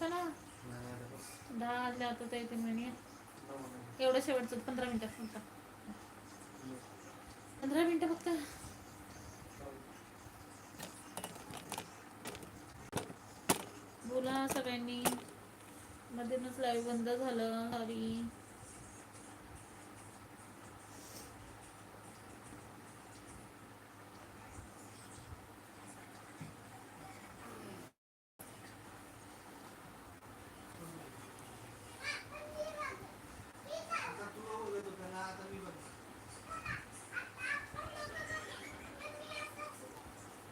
चला. ना दहा वाजले आता ते तीन म्हणे एवढं शेवटचं पंधरा मिनिटात फक्त. पंधरा मिनिटं फक्त. बोला सगळ्यांनी. मध्येच लाईव्ह बंद झालं सॉरी आता तू बघत होता ना, आता मी बघ.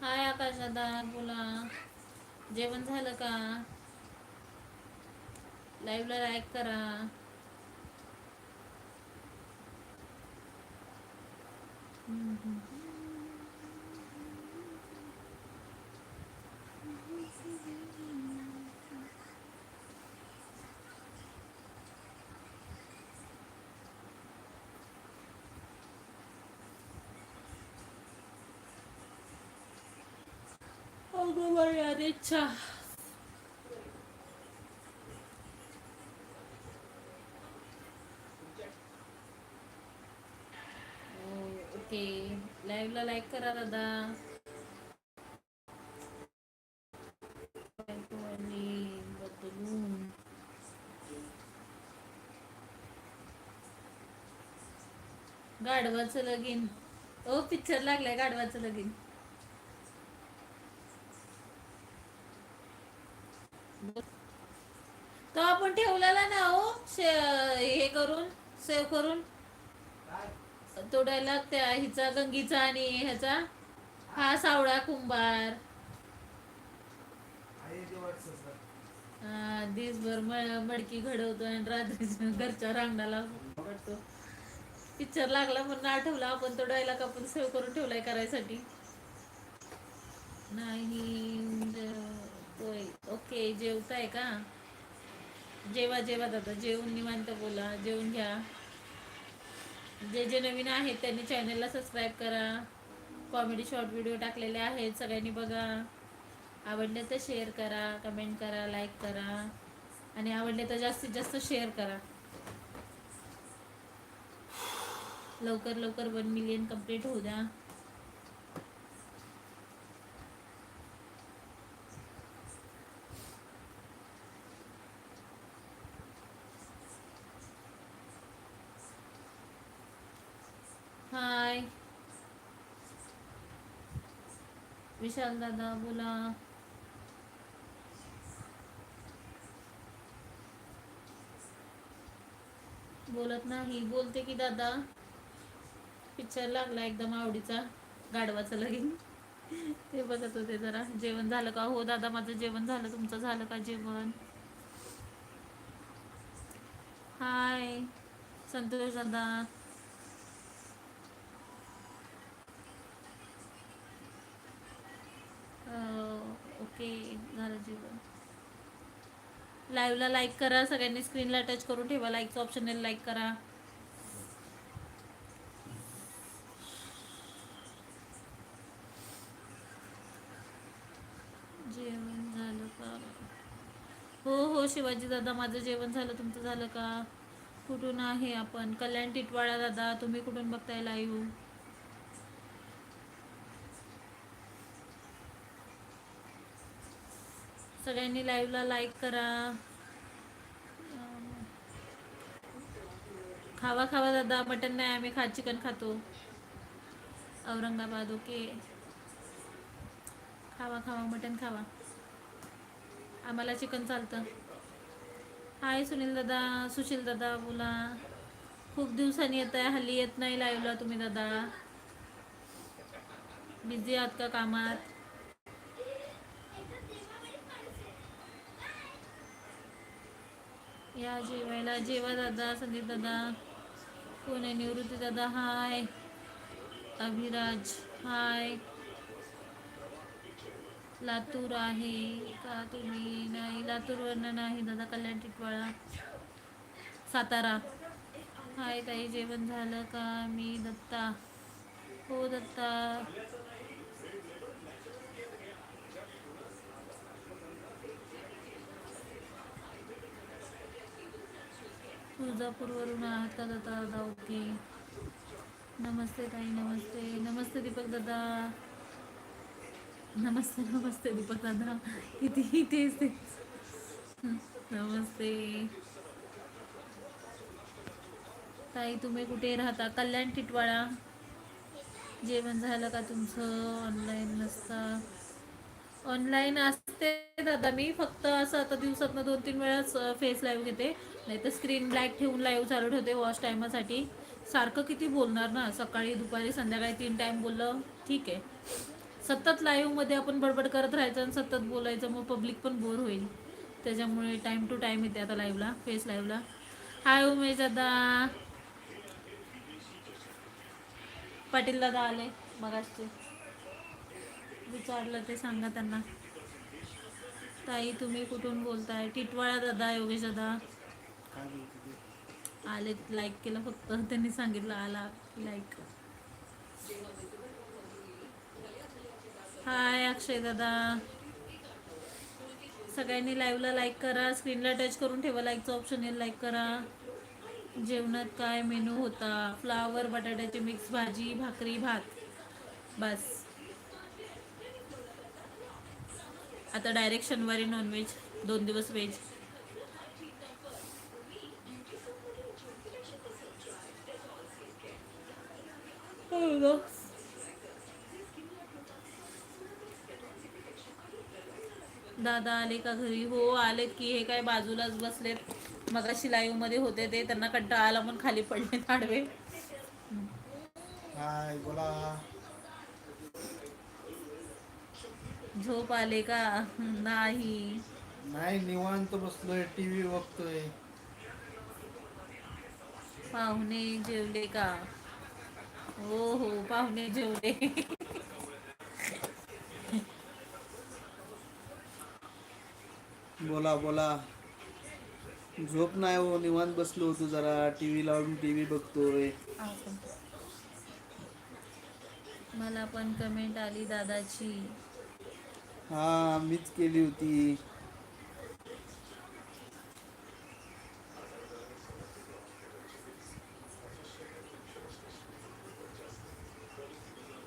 हाय आकाश दादा बोला. जेवण झालं का? लाईव्हला लाईक करा. अगं बाई अरे ओके लाईव्हला लाईक करा दादा. गाढवाचं लगीन. Oh, ओ पिक्चर लागलाय गाढवाचं लगीन तो आपण ठेवलेला ना हो हे करून सेव्ह करून काय? तो डायलॉग त्या हिचा गंगीचा आणि ह्याचा हा सावळा कुंभार. म- मडकी घडवतो आणि रात्री घरच्या रांगणाला पडतो पिक्चर लागला म्हणून आठवला आपण तो डायलॉग आपण सेव्ह करून ठेवलाय करायसाठी? नाही ज- होय ओके जेवताय का? जेवा जेवा दादा जेवून निवांत बोला जेवून घ्या. जे जे नवीन आहेत त्यांनी चॅनलला सबस्क्राईब करा. कॉमेडी शॉर्ट व्हिडिओ टाकलेले आहेत सगळ्यांनी बघा. आवडले तर शेअर करा कमेंट करा लाईक करा. आणि आवडले तर जास्तीत जास्त शेअर करा. लवकर लवकर वन मिलियन कंप्लीट होऊ द्या हाय विशाल दादा बोला. बोलत नाही बोलते की दादा. पिक्चर लागला एकदम आवडीचा गाडवाचा लगीन. ते बघत होते जरा. जेवण झालं का? हो दादा माझं जेवण झालं. तुमचं झालं का जेवण? हाय संतोष दादा. ओके झालं जेवण. लाईव्हला लाईक करा सगळ्यांनी स्क्रीनला टच करून ठेवा लाईकचं ऑप्शनला लाईक करा. जेवण झालं का? हो हो शिवाजी दादा माझं जेवण झालं तुमचं झालं का? कुठून आहे आपण? कल्याण टिटवाळा दादा तुम्ही कुठून बघताय लाईव्ह सगळ्यांनी लाईव्हला लाईक करा. खावा खावा दादा मटन नाही आम्ही खा चिकन खातो. औरंगाबाद ओके खावा खावा मटन खावा. आम्हाला चिकन चालतं. हाय सुनील दादा सुशील दादा बोला. खूप दिवसांनी येत आहे हल्ली येत नाही लाईव्हला तुम्ही दादा. बिझी आहात का कामात? या जेवायला जेवा दादा संदीप दादा कोण आहे निवृत्ती दादा हाय. अभिराज हाय. लातूर आहे का तुम्ही? नाही लातूरवरनं नाही दादा कल्याण टिटवाळा. सातारा. हाय ताई जेवण झालं का? मी दत्ता. हो दत्ता. तुळजापूरवरून आहात का दादा दादा ओके नमस्ते ताई नमस्ते. नमस्ते दीपक दादा. नमस्ते नमस्ते दीपक दादा. किती तेच तेच नमस्ते. ताई तुम्ही कुठे राहता? कल्याण टिटवाळा. जेवण झालं का तुमचं? ऑनलाईन नसता ऑनलाईन असते दादा मी. फक्त असं आता दिवसातनं दोन तीन वेळाच फेस लाईव्ह घेते. नाही तर स्क्रीन ब्लॅक ठेवून लाईव्ह चालू ठेवते वॉच टायमासाठी सारखं किती बोलणार ना? सकाळी दुपारी संध्याकाळी तीन टाईम बोललं ठीक आहे. सतत लाईव्हमध्ये आपण बडबड करत राहायचं आणि सतत बोलायचं मग पब्लिक पण बोर होईल. त्याच्यामुळे टाईम टू टाईम येते आता लाईव्हला फेस लाईव्हला हाय उमेश दादा. पाटील दादा आले मगाशचे विचारलं ते सांगा त्यांना. ताई तुम्ही कुठून बोलताय? टिटवाळा दादा योगेश दादा. आले लाईक केलं फक्त त्यांनी सांगितलं आला लाईक हाय अक्षय दादा. सगळ्यांनी लाईव्हला लाईक करा स्क्रीनला टच करून ठेवा लाईकचं ऑप्शन येईल लाईक करा. जेवणात काय मेनू होता? फ्लावर बटाट्याची मिक्स भाजी भाकरी भात. बस. आता डायरेक्ट शनिवारी नॉनव्हेज दोन दिवस व्हेज दादा आले का घरी? हो आलेत की. हे काय बाजूलाच बसलेत. मगाशी लाईव्हमध्ये होते ते. त्यांना कंटाळा आला म्हणून खाली पडले आडवे. हाय बोला. झोप आले का? नाही. नाही निवांत बसलोय. टीव्ही बघतोय. पाहुणे जेवले का? हो हो पाहुणे जेवले. बोला बोला. झोप नाही हो निवांत बसलो होतो जरा. टीव्ही लावून टीव्ही बघतोय. मला पण कमेंट आली दादाची. हा मीच केली होती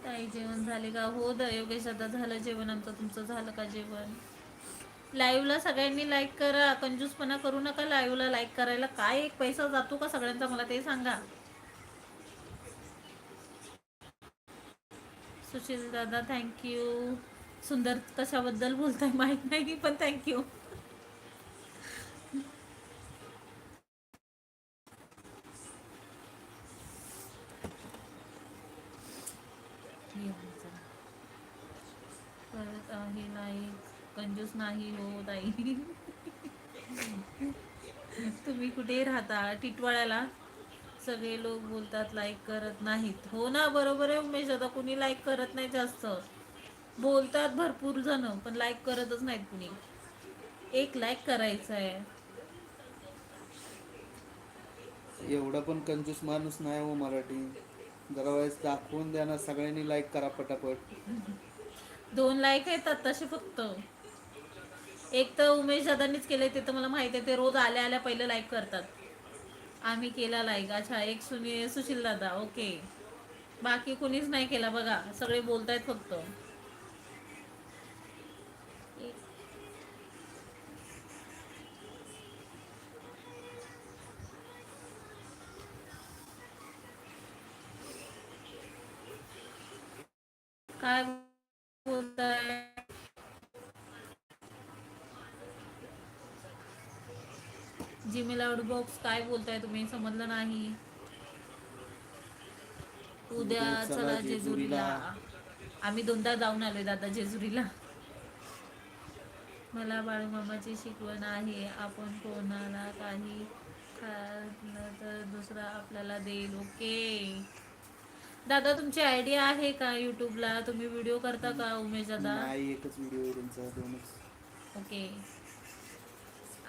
ताई जेवण झाले का? हो द योगेश दादा झालं जेवण आमचं तुमचं झालं का जेवण? लाईव्हला सगळ्यांनी लाईक करा. कंजूसपणा करू नका लाईव्हला लाईक करायला. काय एक पैसा जातो का सगळ्यांचा? मला ते सांगा. सुशील दादा थँक्यू सुंदर कशाबद्दल बोलताय? माहीत नाही पण थँक्यू करत आहे नाही कंजूस नाही हो ताई तुम्ही कुठे राहता टिटवाळ्याला सगळे लोक बोलतात लाईक करत नाहीत. हो ना बरोबर आहे उमेश आता कुणी लाईक करत नाही जास्त. बोलतात भरपूर जण पण लाईक करतच नाहीत कुणी. एक लाईक करायचं आहे एवढा पण कंजूस माणूस नाही हो मराठी. जरा वेळेस दाखवून द्या ना सगळ्यांनी लाईक करा पटापट. दोन लाईक येतात तसे फक्त. एक तर उमेश दादांनीच केले ते तर मला माहिती आहे ते रोज आल्या आल्या पहिले लाईक करतात. आम्ही केला लाईक अच्छा एक सुनी सुशील दादा ओके बाकी कुणीच नाही केला बघा सगळे बोलतायत फक्त. काय जीमेल आउट बॉक्स काय बोलताय तुम्ही? समजलं नाही. उद्या चला जेजुरीला. आम्ही दोनदा जाऊन आलोय दादा जेजुरीला. मला बाळूमामाची शिकवण आहे. आपण कोणाला काही खाल्लं तर दुसरा आपल्याला देईल. ओके. दादा तुमची आयडिया आहे का युट्यूबला तुम्ही व्हिडिओ करता का उमेश दादा? एकच व्हिडिओ ओके.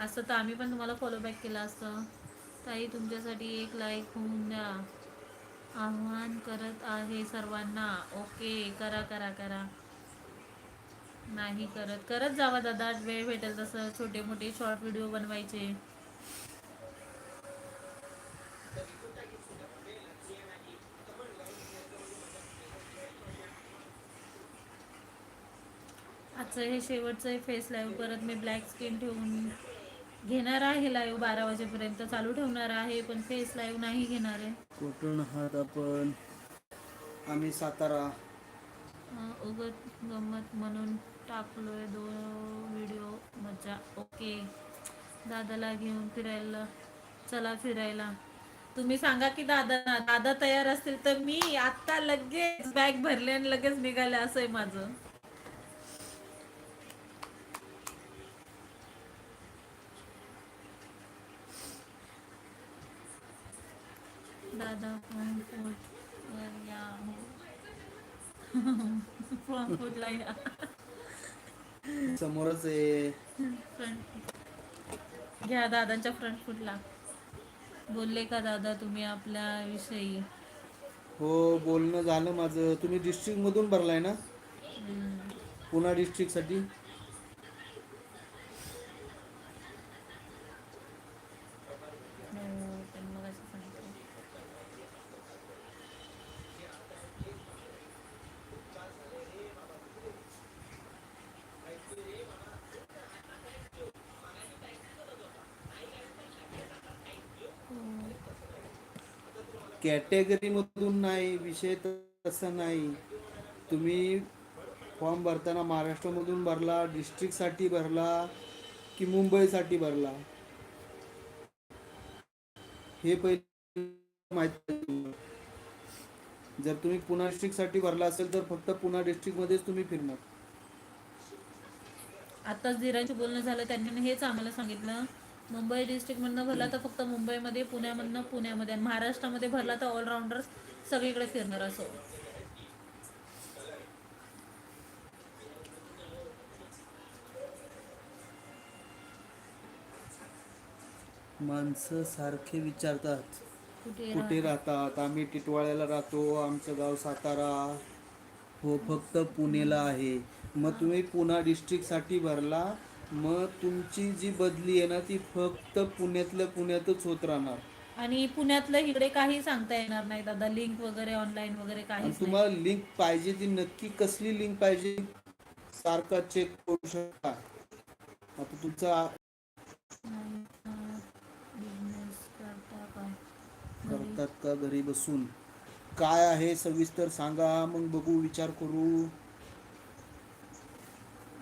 असं तर आम्ही पण तुम्हाला फॉलोबॅक केलं असतं. ताई तुमच्यासाठी एक लाईक होऊन द्या. आव्हान करत आहे सर्वांना. ओके करा करा करा. नाही करत. करत जावा दादा. वेळ भेटेल तसं छोटे मोठे शॉर्ट व्हिडिओ बनवायचे. आजचं हे शेवटचं फेस लाईव्ह करत मी ब्लॅक स्किन ठेवून घेणार आहे लाईव्ह बारा वाजेपर्यंत चालू ठेवणार आहे पण फेस लाईव्ह नाही घेणार आहे. कुठून आहात आपण? आम्ही सातारा. अं, उगत गंमत म्हणून टाकलोय दोन व्हिडिओ मजा ओके दादाला घेऊन फिरायला चला फिरायला. तुम्ही सांगा की दादा दादा तयार असतील तर मी आत्ता लगेच बॅग भरले आणि लगेच निघाले असं आहे माझं. दादा फ्रँकफूटवर या. फ्रँकफूटला या. समोरच आहे. फ्रंट घ्या दादांच्या फ्रंट फूटला बोलले का दादा तुम्ही आपल्या विषयी? हो बोलणं झालं माझं. तुम्ही डिस्ट्रिक्टमधून भरलाय ना? पुणा डिस्ट्रिक्टसाठी हो, पण मग असं सांगितलं. कॅटेगरीमधून नाही विषय तसं नाही. तुम्ही फॉर्म भरताना महाराष्ट्रामधून भरला डिस्ट्रिक्टसाठी भरला की मुंबईसाठी भरला? हे पहिले माहिती जर तुम्ही पुणा डिस्ट्रिक्टसाठी भरला असेल तर फक्त पुणा डिस्ट्रिक्टमध्येच तुम्ही फिरणार. आताच धीरांशी बोलणं झालं त्यांनी हेच आम्हाला सांगितलं. मुंबई डिस्ट्रिक्टमधनं भरला तर फक्त मुंबईमध्ये पुण्यामधनं पुण्यामध्ये आणि महाराष्ट्रामध्ये भरला तर ऑलराऊंडर सगळीकडे फिरणार असं. माणसं सारखे विचारतात कुठे कुठे राहतात? आम्ही टिटवाळ्याला राहतो आमचं गाव सातारा. हो फक्त पुणेला आहे. मग तुम्ही पुणा डिस्ट्रिक्टसाठी भरला मग तुमची जी बदली आहे ना ती फक्त पुण्यातल्या पुण्यातच होत राहणार. आणि पुण्यातलं इकडे काही सांगता येणार नाही दादा लिंक वगैरे ऑनलाईन वगैरे आणि नाही तुम्हाला लिंक पाहिजे ती नक्की कसली लिंक पाहिजे सारखा चेक करू शकता. आता तुमचा करतात का घरी बसून? काय आहे सविस्तर सांगा मग बघू विचार करू.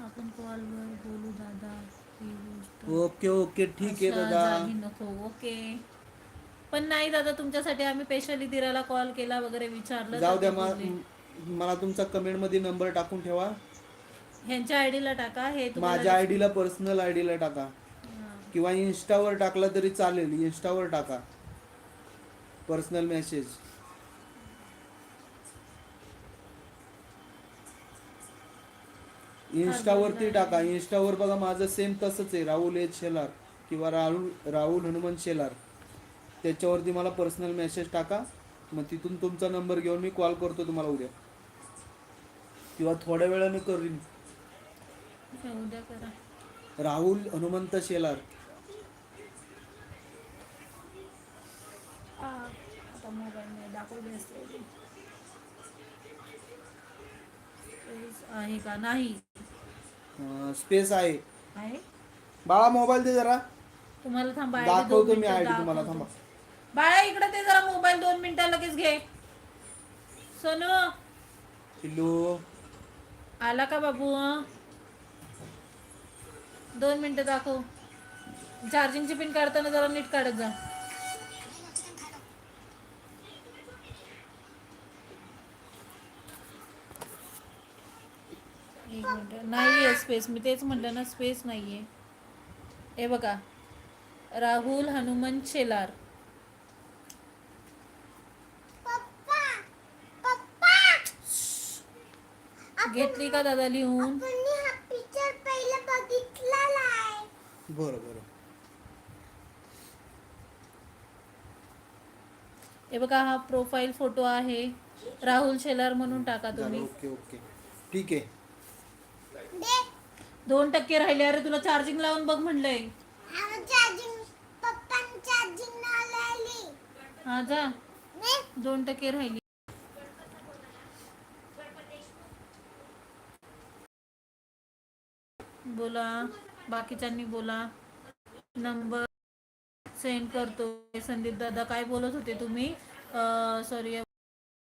आपण कॉलवर बोलू दादा ही गोष्ट. ओके ओके ठीक आहे दादा. जागी नको ओके. पण नाही दादा तुमच्यासाठी आम्ही स्पेशली दिराला कॉल केला वगैरे विचारलं जाऊ तर द्या मा-. मला तुमचा कमेंटमध्ये नंबर टाकून ठेवा. ह्यांच्या आयडीला टाका हे तुम्हाला माझ्या आयडीला पर्सनल आयडीला टाका. हा. किंवा इन्स्टावर टाकला तरी चालेल इन्स्टावर टाका. पर्सनल मेसेज इन्स्टावरती टाका. इन्स्टावर बघा माझं सेम तसंच आहे. राहुल एच शेलार किंवा राहुल राहुल हनुमान शेलार. त्याच्यावरती मला पर्सनल मेसेज टाका. मग तिथून तुमचा नंबर घेऊन मी कॉल करतो तुम्हाला उद्या. किंवा थोड्या वेळाने करीन. राहुल हनुमंत शेलार. आहे का? नाही. स्पेस आहे. आहे? बाळा मोबाईल दे जरा. तुम्हाला थांबा ID दाखवतो मी मिनिटं आयडी तुम्हाला दाखवतो. थांबा. बाळा इकडे ते जरा मोबाईल दोन मिनिटं लगेच घे. सोनू. पिल्लू. आला का बाबू? दोन मिनिटं दाखव. चार्जिंगची पिन काढताना जरा नीट काढत जा. एक मिनिट. नाहीये स्पेस मी तेच म्हटलं ना स्पेस नाहीये. हे बघा. राहुल हनुमंत शेलार. घेतली का दादा लिहून? बरं बरं. हे बघा हा प्रोफाईल फोटो आहे. राहुल शेलार म्हणून टाका तुम्ही. Okay okay. ठीक आहे. दोन टक्के राहिले अरे तुला चार्जिंग लावून बघ म्हणलंय. हा जा. दोन टक्के राहिली. बोला बाकीच्यांनी बोला. नंबर सेंड करतो. संदीप दादा काय बोलत होते तुम्ही? सॉरी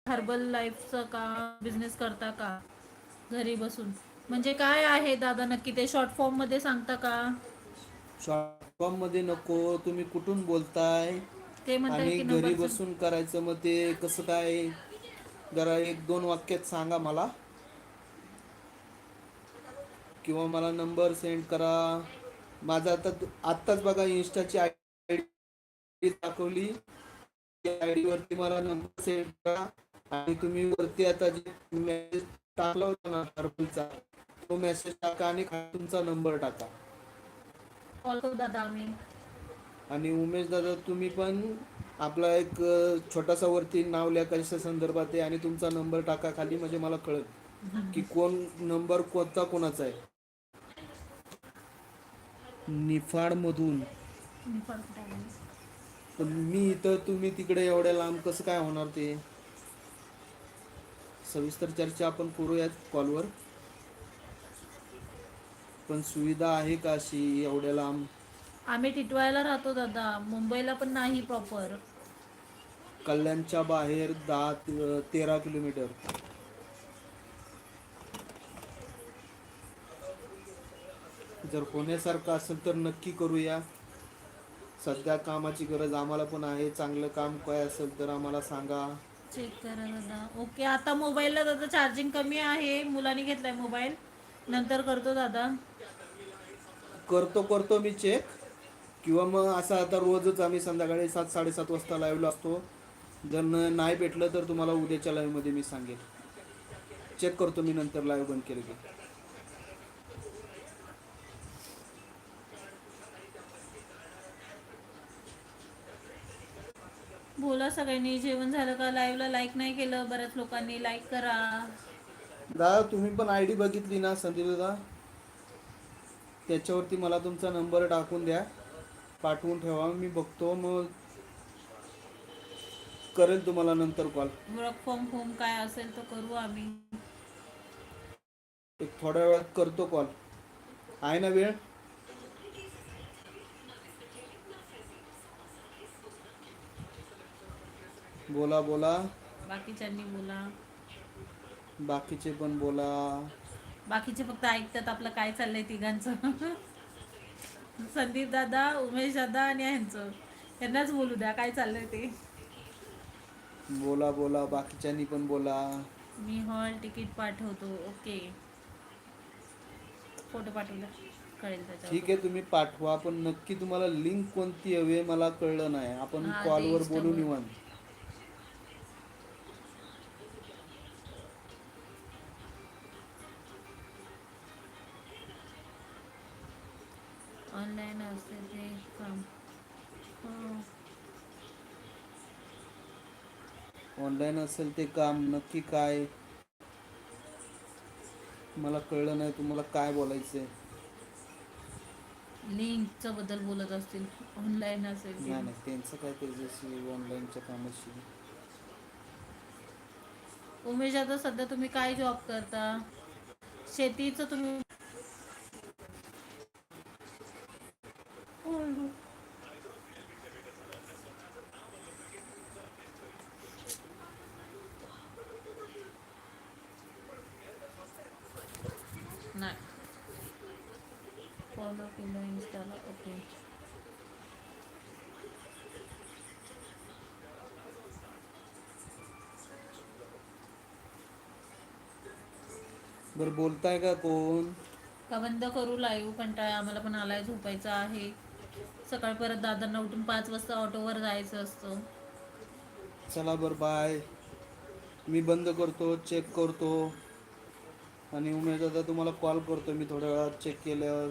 हर्बल लाईफचं का बिझनेस करता का? घरी बसून. म्हणजे काय आहे दादा? नक्की ते शॉर्ट फॉर्ममध्ये सांगता का? शॉर्ट फॉर्ममध्ये नको. तुम्ही कुठून बोलताय? ते म्हणतात आणि की घरी नंबर बसून करायचं मग ते कसं काय? जरा एक दोन वाक्यात सांगा मला. किंवा मला नंबर सेंड करा. माझा आता आत्ताच बघा इन्स्टाची आय डी दाखवली. आय डी वरती मला नंबर सेंड करा. आणि तुम्ही वरती आता जे मेसेज टाकला होता ना हर्बलचा तो मेसेज टाका आणि खाली तुमचा नंबर टाका. कॉल करू दादा आम्ही. आणि उमेश दादा तुम्ही पण आपला एक छोटासा वरती नाव लिहा कशा संदर्भात आहे आणि तुमचा नंबर टाका खाली म्हणजे मला कळत की कोण नंबर कोणता कोणाचा आहे. निफाड मधून? पण मी इथं तुम्ही तिकडे एवढ्या लांब कसं काय होणार ते? सविस्तर चर्चा आपण करूयात कॉलवर पण सुविधा आहे का अशी एवढ्या लांब? आम्ही टिटवायला राहतो दादा. मुंबईला पण नाही प्रॉपर कल्याणच्या बाहेर दहा ते- तेरा किलोमीटर. जर होण्यासारखं असेल तर नक्की करूया. सध्या कामाची गरज आम्हाला पण आहे. चांगलं काम काय असेल तर आम्हाला सांगा. चेक करा दादा. ओके आता मोबाईलला दादा चार्जिंग कमी आहे. मुलांनी घेतलाय मोबाईल नंतर करतो दादा. करतो करतो मी चेक किंवा मग असं आता रोजच आम्ही संध्याकाळी सात साडेसात वाजता लाईव्हला असतो. जर नाही भेटलं तर तुम्हाला उद्याच्या लाईव्हमध्ये मी सांगेन चेक करतो मी नंतर लाईव्ह बंद केलं की. बोला सगळ्यांनी जेवण झालं का? लाईव्हला लाईक नाही केलं बऱ्याच लोकांनी लाईक करा. दादा तुम्ही पण आय डी बघितली ना संदीप दादा त्याच्यावरती मला तुमचा नंबर टाकून द्या. पाठवून ठेवा मी बघतो मग करेल तुम्हाला नंतर कॉल वर्क फ्रॉम होम काय असेल तर करू आम्ही. एक थोड्या वेळात करतो कॉल आहे ना वेळ? बोला बोला. बाकीच्यांनी बोला. बाकीचे पण बोला. बाकीचे फक्त ऐकतात आपलं काय चाललंय तिघांचं. संदीप दादा उमेश दादा आणि ह्यांचं यांनाच बोलू द्या काय चाललंय ते. बोला बोला. बाकीच्यांनी पण बोला. मी हॉल तिकीट पाठवतो. ओके. फोटो पाठवला. कळेल त्याच्यावर. ठीक आहे तुम्ही पाठवा पण नक्की तुम्हाला लिंक कोणती हवी आहे मला कळलं नाही. आपण हा, ते कॉलवर बोलू. निवांत. ऑनलाईन असेल ते काम नक्की काय? मला कळलं नाही तुम्हाला काय बोलायचंय. लिंकच्या बद्दल बोलत असतील ऑनलाईन असेल ते. नाही नाही त्यांचं काय त्याच्याशी ऑनलाईनच्या कामाशी. उमेश आता सध्या तुम्ही काय जॉब करता? शेतीचं तुम्ही नाही फॉलो केलं इन्स्टाला ओके बरं बोलताय का कोण? का बंद करू लाईव्ह कंटाळा आम्हाला पण आलाय झोपायचं आहे. सकाळी परत दादांना उठून पाच वाजता ऑटोवर जायचं असतं. चला बरं बाय मी बंद करतो चेक करतो. आणि उमेश दादा तुम्हाला कॉल करतो मी थोड्या वेळात चेक केल्यावर.